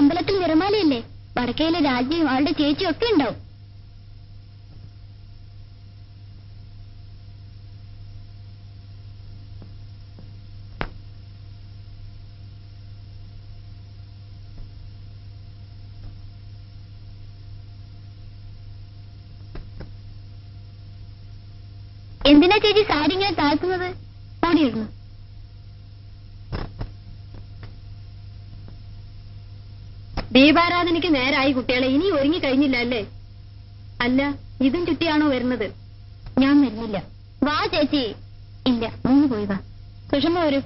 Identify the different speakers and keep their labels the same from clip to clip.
Speaker 1: അമ്പലത്തിൽ നിറമാലയല്ലേ? വടക്കയിലെ രാജ്യം അവളുടെ ചേച്ചി ഒക്കെ ഉണ്ടാവും. എന്തിനാ ചേച്ചി സാരി ഇങ്ങനെ താഴ്ത്തുന്നത്? ഓടിയിരുന്നു?
Speaker 2: ദീപാരാധനയ്ക്ക് നേരായി കുട്ടികളെ ഇനി ഒരുങ്ങി കഴിഞ്ഞില്ല അല്ലേ? അല്ല ഇതും ചുറ്റിയാണോ വരുന്നത്?
Speaker 1: ഞാൻ വരുന്നില്ല. വാ ചേച്ചി. ഇല്ല മൂന്ന് പോയി വാ. സുഷമ വരൂ.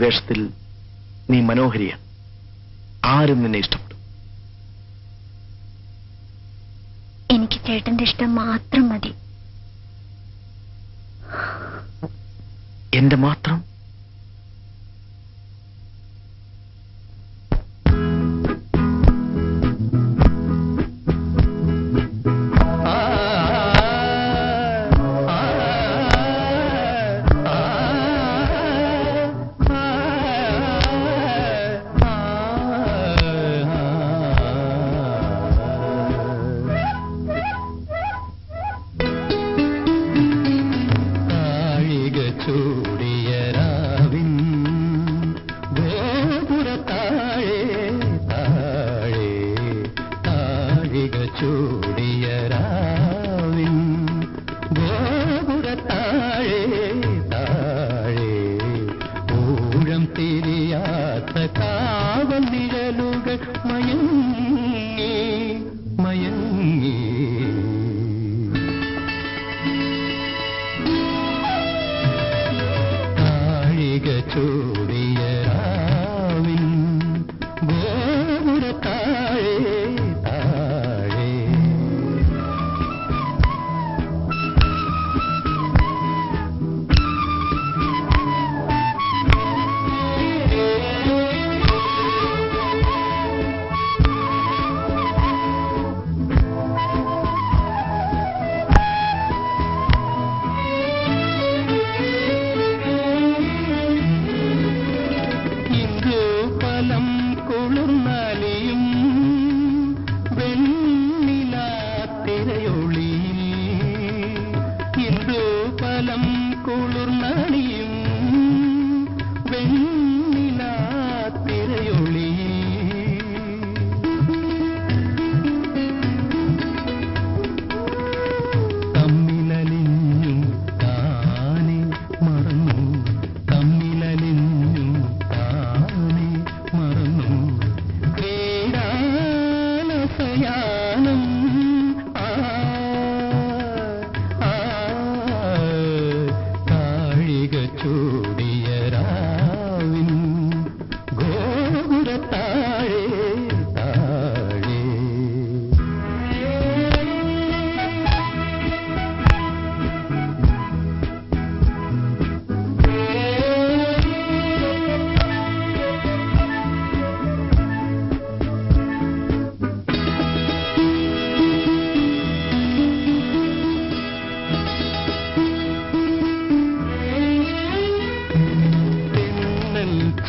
Speaker 3: വേഷത്തിൽ നീ മനോഹരിയാണ് ആരും നിന്നെ ഇഷ്ടപ്പെടും.
Speaker 1: എനിക്ക് ചേട്ടന്റെ ഇഷ്ടം മാത്രം മതി.
Speaker 3: എന്റെ മാത്രം?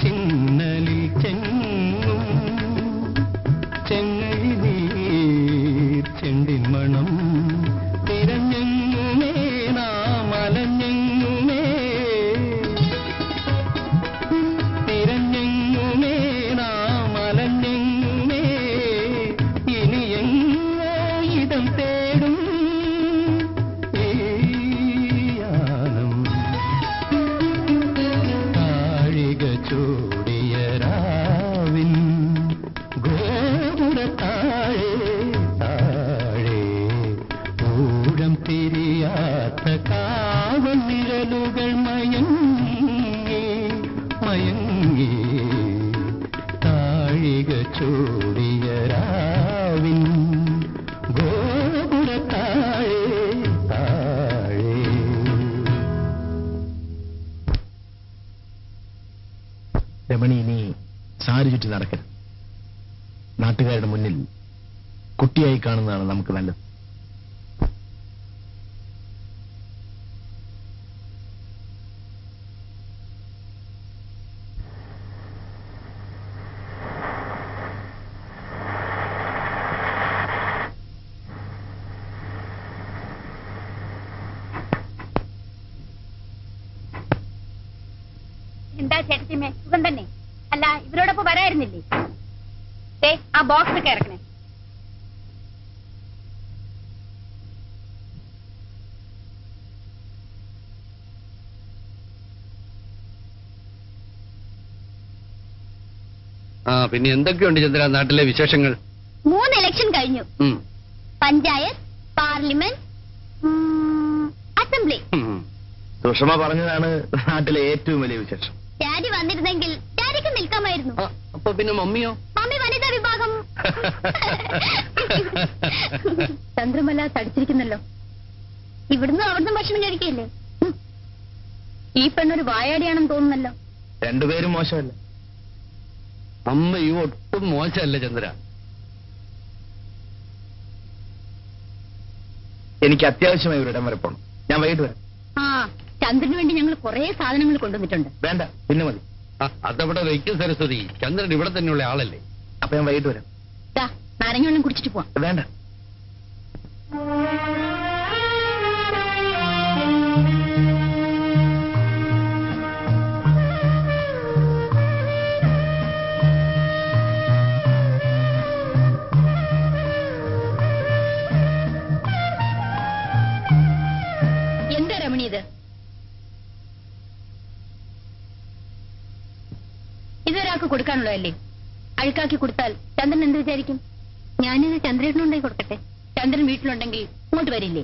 Speaker 4: చిన్నలి చెన్న കാത്ത കാവൽ മയങ്ങി മയങ്ങി. താഴിക ചൂടിയ രാവിൻ ഗോപുരത്താഴേ താഴേ.
Speaker 5: രമണി നീ സാരി ചുറ്റി നടക്കരുത്. നാട്ടുകാരുടെ മുന്നിൽ കുട്ടിയായി കാണുന്നതാണ് നമുക്ക് നല്ലത്.
Speaker 6: ചേട്ടത്തിമ്മേ സുഖം തന്നെ. അല്ല ഇവരോടൊപ്പം വരായിരുന്നില്ലേ? ദേ, ആ ബോക്സ് ഒക്കെ ഇറക്കണേ.
Speaker 7: ആ പിന്നെ എന്തൊക്കെയുണ്ട് ചന്ദ്ര നാട്ടിലെ വിശേഷങ്ങൾ?
Speaker 6: മൂന്ന് ഇലക്ഷൻ കഴിഞ്ഞു.
Speaker 7: ഉം.
Speaker 6: Panchayat parliament assembly.
Speaker 5: സുഷമ പറഞ്ഞതാണ് നാട്ടിലെ ഏറ്റവും വലിയ വിശേഷം.
Speaker 6: ഡാഡി വന്നിരുന്നെങ്കിൽ ഡാഡിക്ക് നിൽക്കാമായിരുന്നു.
Speaker 7: അപ്പൊ പിന്നെ മമ്മിയോ?
Speaker 6: മമ്മി വനിതാ വിഭാഗം.
Speaker 8: ചന്ദ്രമല തടിച്ചിരിക്കുന്നല്ലോ.
Speaker 6: ഇവിടുന്ന് അവിടുന്ന് ഭക്ഷണം കഴിക്കല്ലേ.
Speaker 8: ഈ പെണ്ണൊരു വായാടിയാണെന്ന് തോന്നുന്നല്ലോ.
Speaker 5: രണ്ടുപേരും മോശമല്ല?
Speaker 7: അമ്മയും ഒട്ടും മോശമല്ല ചന്ദ്ര.
Speaker 5: എനിക്ക് അത്യാവശ്യമായി ഒരിടം വരെ പോകണം ഞാൻ വൈകിട്ട് വരാം.
Speaker 8: ആ. ചന്ദ്രന് വേണ്ടി ഞങ്ങൾ കുറെ സാധനങ്ങൾ കൊണ്ടുവന്നിട്ടുണ്ട്.
Speaker 5: വേണ്ട പിന്നെ മതി.
Speaker 7: അതവിടെ വയ്ക്കും സരസ്വതി. ചന്ദ്രൻ ഇവിടെ തന്നെയുള്ള ആളല്ലേ?
Speaker 5: അപ്പൊ ഞാൻ വൈകിട്ട് വരാം.
Speaker 8: ദാ, നാരങ്ങ വെള്ളം കുടിച്ചിട്ട് പോവാം.
Speaker 5: വേണ്ട.
Speaker 8: കൊടുക്കാനുള്ളതല്ലേ? അഴുക്കാക്കി കൊടുത്താൽ ചന്ദ്രൻ എന്ത് വിചാരിക്കും? ഞാനിത് ചന്ദ്രനുണ്ടെങ്കിൽ കൊടുക്കട്ടെ. ചന്ദ്രൻ വീട്ടിലുണ്ടെങ്കിൽ ഇങ്ങോട്ട് വരില്ലേ?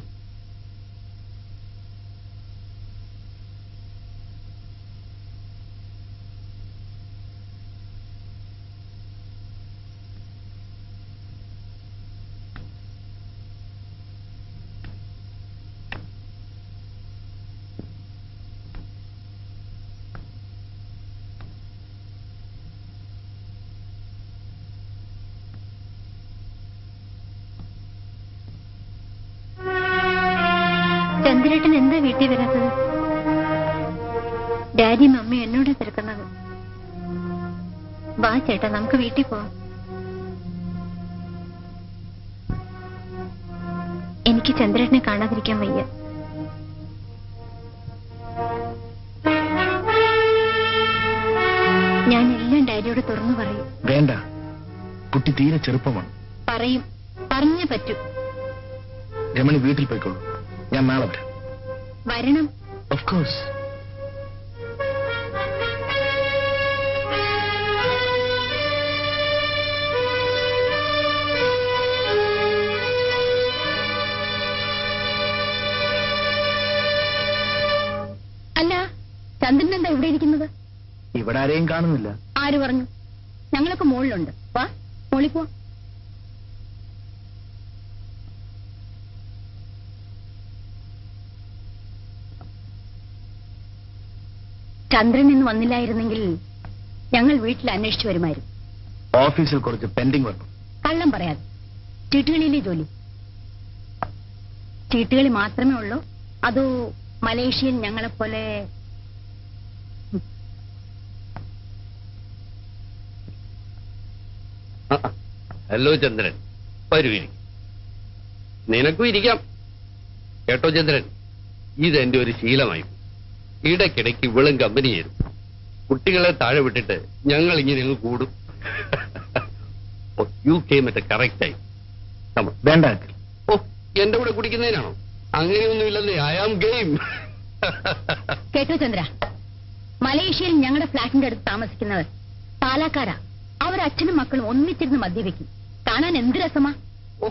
Speaker 8: ചന്ദ്രേട്ടൻ എന്താ വീട്ടിൽ വരാത്തത്? ഡാഡി മമ്മി എന്നോട് തിരക്കുന്നത്. വാ ചേട്ടാ നമുക്ക് വീട്ടിൽ പോവാം. എനിക്ക് ചന്ദ്രേട്ടനെ കാണാതിരിക്കാൻ വയ്യ. ഞാൻ എല്ലാം ഡാഡിയോട് തുറന്നു പറയും.
Speaker 5: വേണ്ട. കുട്ടി തീരെ ചെറുപ്പമാണ്.
Speaker 8: പറയും. പറഞ്ഞേ പറ്റൂ.
Speaker 5: രമണി വീട്ടിൽ പോയിക്കോളൂ. ഞാൻ നാളെ വരാം.
Speaker 8: വരണം.
Speaker 5: ഓഫ് കോഴ്സ്
Speaker 8: അല്ല ചന്ദ്രൻ എന്താ ഇവിടെ ഇരിക്കുന്നത്?
Speaker 5: ഇവിടെ ആരെയും കാണുന്നില്ല.
Speaker 8: ആര് പറഞ്ഞു? ഞങ്ങളൊക്കെ മുകളിലുണ്ട് വാ മോളിപ്പോ ചന്ദ്രൻ ഇന്ന് വന്നില്ലായിരുന്നെങ്കിൽ ഞങ്ങൾ വീട്ടിൽ അന്വേഷിച്ചു വരുമായിരുന്നു.
Speaker 5: ഓഫീസിൽ കുറച്ച് പെൻഡിങ് വന്നു.
Speaker 8: കള്ളം പറയാതെ ചീട്ടുകളിയിലെ ജോലി. ചീട്ടുകളി മാത്രമേ ഉള്ളൂ. അതോ മലേഷ്യയിൽ ഞങ്ങളെപ്പോലെ.
Speaker 7: ഹലോ ചന്ദ്രൻ. വരൂ നിനക്കും ഇരിക്കാം. കേട്ടോ ചന്ദ്രൻ? ഇതെന്റെ ഒരു ശീലമായി. ഇടയ്ക്കിടയ്ക്ക് ഇവളും കമ്പനി ചേരും കുട്ടികളെ താഴെ വിട്ടിട്ട് ഞങ്ങൾ ഇങ്ങനെ അങ്ങ് കൂടും. യു കെയും മറ്റേ കറക്റ്റ് ആയി. Come on.
Speaker 5: വേണ്ട
Speaker 7: ഓ എന്റെ കൂടെ കുടിക്കുന്നതിനാണോ? അങ്ങനെയൊന്നുമില്ലെന്നേ ഐ ആം ഗെയിം
Speaker 8: കേട്ടോ ചന്ദ്ര. മലേഷ്യയിൽ ഞങ്ങളുടെ ഫ്ലാറ്റിന്റെ അടുത്ത് താമസിക്കുന്നവർ പാലാക്കാരാ. അവർ അച്ഛനും മക്കളും ഒന്നിച്ചിരുന്ന് മദ്യപിക്കും. കാണാൻ എന്ത് രസമാ?
Speaker 7: ഓ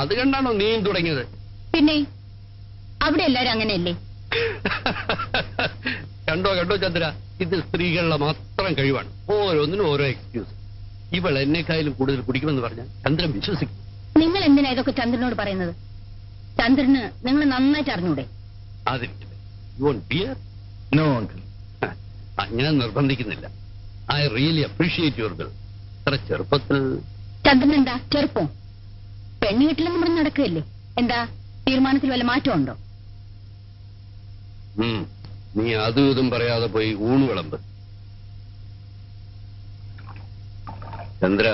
Speaker 7: അത് കണ്ടാണോ നീയും തുടങ്ങിയത്?
Speaker 8: പിന്നെ അവിടെ എല്ലാരും അങ്ങനെയല്ലേ?
Speaker 7: കണ്ടോ കണ്ടോ ചന്ദ്ര? ഇത് സ്ത്രീകളുടെ മാത്രം കഴിവാണ്. ഓരോന്നിനും ഓരോ എക്സ്ക്യൂസ് ഇവൾ എന്നെക്കായാലും കൂടുതൽ കുടിക്കുമെന്ന് പറഞ്ഞാൽ ചന്ദ്രൻ വിശ്വസിക്കും.
Speaker 8: നിങ്ങൾ എന്തിനാ ഇതൊക്കെ ചന്ദ്രനോട് പറയുന്നത്? ചന്ദ്രന് നിങ്ങൾ നന്നായിട്ട് അറിഞ്ഞൂടെ?
Speaker 5: നോ അങ്കിൾ
Speaker 7: ഞാൻ നിർബന്ധിക്കുന്നില്ല. I really appreciate your girl ഇത്ര ചെറുപ്പത്തിൽ
Speaker 8: ചന്ദ്രൻ എന്താ ചെറുപ്പം. പെണ്ണ് കിട്ടില്ലെന്ന് പറഞ്ഞ് നടക്കുകയല്ലേ? എന്താ? തീരുമാനത്തിൽ വല്ല മാറ്റമുണ്ടോ
Speaker 7: നീ അതും ഇതും പറയാതെ പോയി ഊണ് വിളമ്പ്. ചന്ദ്ര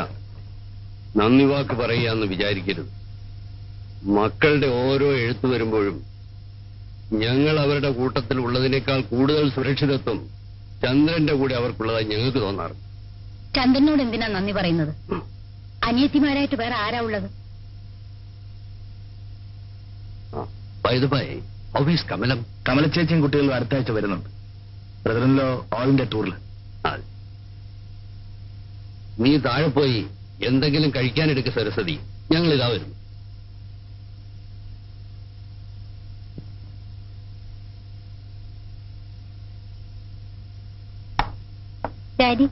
Speaker 7: നന്ദി വാക്ക് പറയാന്ന് വിചാരിക്കരുത്. മക്കളുടെ ഓരോ എഴുത്തു വരുമ്പോഴും ഞങ്ങൾ അവരുടെ കൂട്ടത്തിൽ ഉള്ളതിനേക്കാൾ കൂടുതൽ സുരക്ഷിതത്വം ചന്ദ്രന്റെ കൂടെ അവർക്കുള്ളതായി ഞങ്ങൾക്ക് തോന്നാറ്.
Speaker 8: ചന്ദ്രനോട് എന്തിനാ നന്ദി പറയുന്നത്? അനിയത്തിമാരായിട്ട് വേറെ ആരാ ഉള്ളത്?
Speaker 7: പൈതപ്പായി ഓഫീസ് കമലം
Speaker 5: കമലച്ചേച്ചിയും കുട്ടികളും അടുത്ത ആഴ്ച വരുന്നുണ്ട്. ബ്രദറിലോ ഓൾ ഇന്ത്യ ടൂറിൽ.
Speaker 7: നീ താഴെ പോയി എന്തെങ്കിലും കഴിക്കാനെടുക്ക സരസ്വതി. ഞങ്ങൾ ഇതാ വരും
Speaker 6: ഡാഡി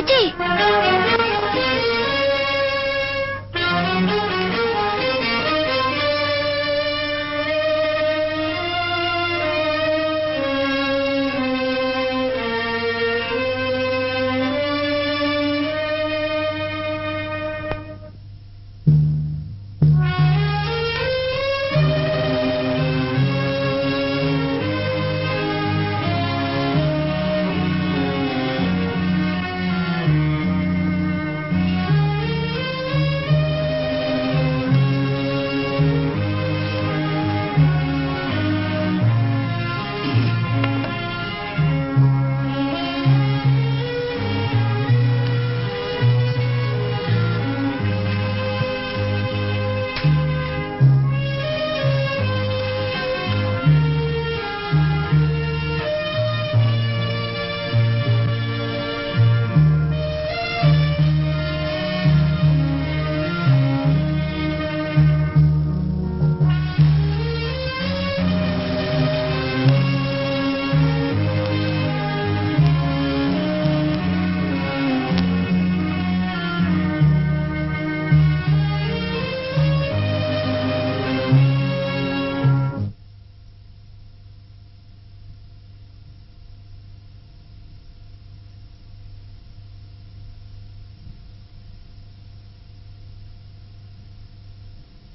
Speaker 6: ചേച്ചി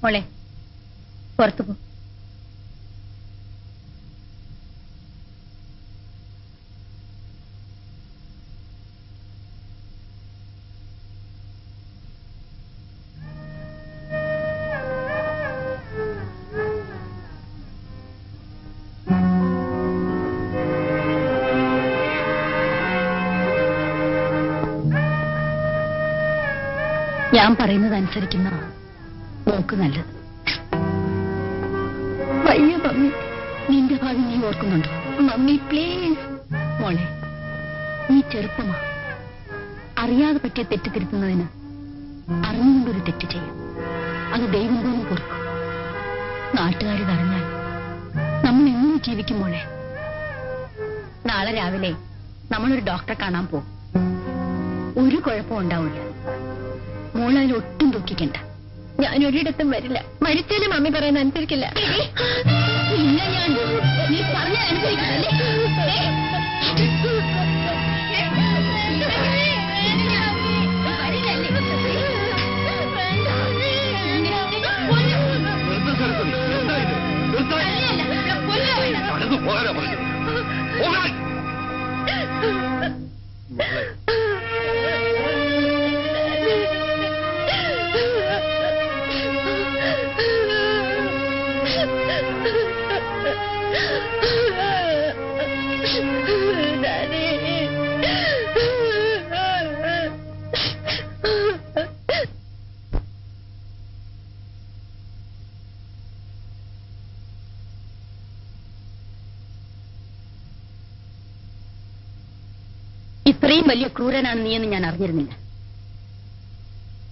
Speaker 8: മോളെ പുറത്തു പോ. ഞാൻ പറയുന്നത് അനുസരിക്കുന്ന നോക്ക് നല്ലത്.
Speaker 6: വയ്യ മമ്മി.
Speaker 8: നിന്റെ ഭാവി നീ ഓർക്കുന്നുണ്ടോ?
Speaker 6: മമ്മി പ്ലീസ്
Speaker 8: മോളെ നീ ചെറുപ്പമാ. അറിയാതെ പറ്റിയ തെറ്റ് തിരുത്തുന്നതിന് അറിഞ്ഞുകൊണ്ടൊരു തെറ്റ് ചെയ്യും. അത് ദൈവം പോലും പൊറുക്കും. നാട്ടുകാരിത് അറിഞ്ഞാൽ നമ്മൾ എങ്ങനെ ജീവിക്കും മോളെ? നാളെ രാവിലെ നമ്മളൊരു ഡോക്ടറെ കാണാൻ പോകും ഒരു കുഴപ്പവും ഉണ്ടാവില്ല. മോളതിൽ ഒട്ടും ദുഃഖിക്കണ്ട.
Speaker 6: ഞാൻ ഒരിടത്തും വരില്ല. മരിച്ചാലും മമ്മി പറയുന്ന അനുസരിക്കില്ല.
Speaker 8: ഞാൻ നീ പറഞ്ഞ അനുസരിക്കണല്ലേ ഇത്രയും വലിയ ക്രൂരനാണ് നീയെന്ന് ഞാൻ അറിഞ്ഞിരുന്നില്ല.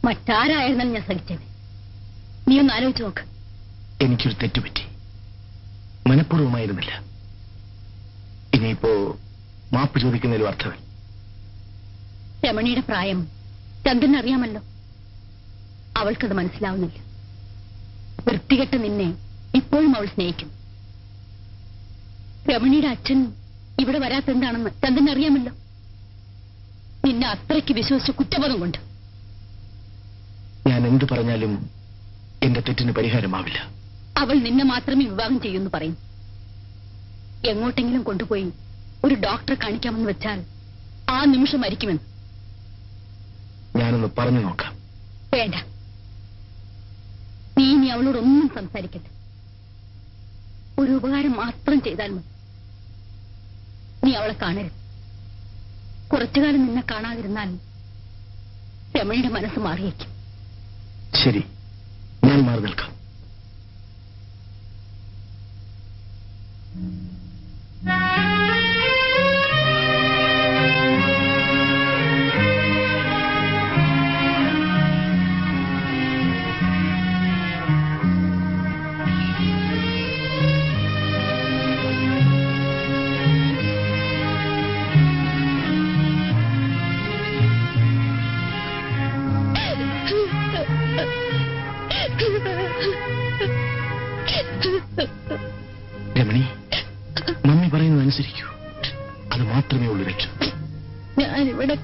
Speaker 8: മറ്റാരായിരുന്നാലും ഞാൻ സഹിച്ചത് നീ ഒന്ന് ആലോചിച്ച് നോക്ക്.
Speaker 5: എനിക്കൊരു തെറ്റുപറ്റി. മനഃപൂർവമായിരുന്നില്ല. ഇനിയിപ്പോ മാപ്പ് ചോദിക്കുന്നതിലും അർത്ഥമില്ല.
Speaker 8: രമണിയുടെ പ്രായം ചന്ദ്രൻ അറിയാമല്ലോ അവൾക്കത് മനസ്സിലാവുന്നില്ല. വൃത്തികെട്ട് നിന്നെ ഇപ്പോഴും അവൾ സ്നേഹിക്കും. രമണിയുടെ അച്ഛൻ ഇവിടെ വരാത്തെന്താണെന്ന് ചന്ദ്രൻ അറിയാമല്ലോ നിന്നെ അത്രയ്ക്ക് വിശ്വസിച്ച കുറ്റബോധം കൊണ്ട്
Speaker 5: ഞാൻ എന്തു പറഞ്ഞാലും എന്റെ തെറ്റിന് പരിഹാരമാവില്ല.
Speaker 8: അവൾ നിന്നെ മാത്രമേ വിവാഹം ചെയ്യൂന്ന് പറയും. എങ്ങോട്ടെങ്കിലും കൊണ്ടുപോയി ഒരു ഡോക്ടറെ കാണിക്കാമെന്ന് വെച്ചാൽ ആ നിമിഷം മരിക്കുമെന്ന്.
Speaker 5: ഞാനൊന്ന് പറഞ്ഞു നോക്കാം.
Speaker 8: വേണ്ട. നീ ഇനി അവളോടൊന്നും സംസാരിക്കണ്ട. ഒരു ഉപകാരം മാത്രം ചെയ്താൽ മതി. നീ അവളെ കാണരുത്. കുറച്ചുകാലം നിന്നെ കാണാതിരുന്നാൽ രമണിയുടെ മനസ്സ് മാറിയേക്കും.
Speaker 5: ശരി ഞാൻ മാറി നിൽക്കാം.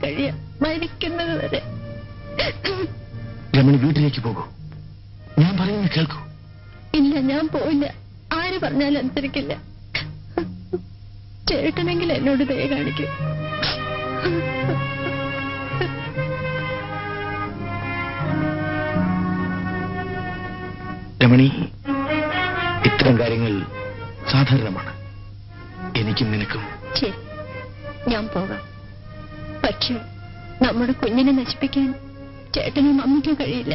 Speaker 6: കഴിയാം മരിക്കുന്നത് വരെ.
Speaker 5: രമണി വീട്ടിലേക്ക് പോകൂ. ഞാൻ പറയുന്നത് കേൾക്കൂ.
Speaker 6: ഇല്ല ഞാൻ പോയില്ല ആര് പറഞ്ഞാലും അനുസരിക്കില്ല. ചേട്ടനെങ്കിൽ എന്നോട് ദയ കാണിക്കും.
Speaker 5: രമണി ഇത്തരം കാര്യങ്ങൾ സാധാരണമാണ്. എനിക്കും നിനക്കും.
Speaker 6: ശരി ഞാൻ പോകാം. പക്ഷേ നമ്മുടെ കുഞ്ഞിനെ നശിപ്പിക്കാൻ ചേട്ടനും അമ്മയ്ക്കും കഴിയില്ല.